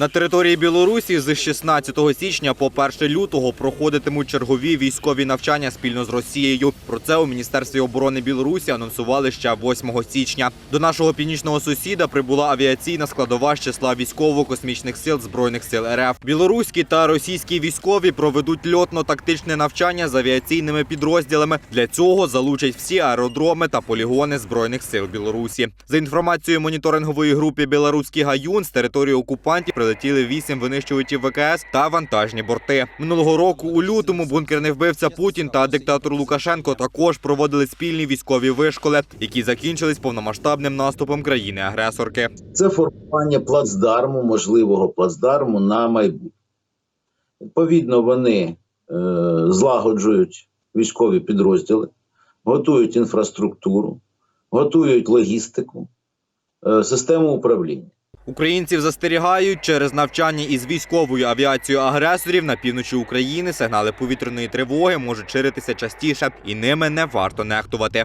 На території Білорусі з 16 січня по 1 лютого проходитимуть чергові військові навчання спільно з Росією. Про це у міністерстві оборони Білорусі анонсували ще 8 січня. До нашого північного сусіда прибула авіаційна складова з числа військово-космічних сил збройних сил РФ. Білоруські та російські військові проведуть льотно-тактичне навчання з авіаційними підрозділами. Для цього залучать всі аеродроми та полігони збройних сил Білорусі. За інформацією моніторингової групи Білоруський гаюн з території окупантів прилетіли вісім винищувачів ВКС та вантажні борти. Минулого року у лютому бункерний вбивця Путін та диктатор Лукашенко також проводили спільні військові вишколи, які закінчились повномасштабним наступом країни-агресорки. Це формування плацдарму, можливого плацдарму на майбутнє. Відповідно, вони е, злагоджують військові підрозділи, готують інфраструктуру, готують логістику, е, систему управління. Українців застерігають через навчання із військовою авіацією агресорів на півночі України сигнали повітряної тривоги можуть ширитися частіше, і ними не варто нехтувати.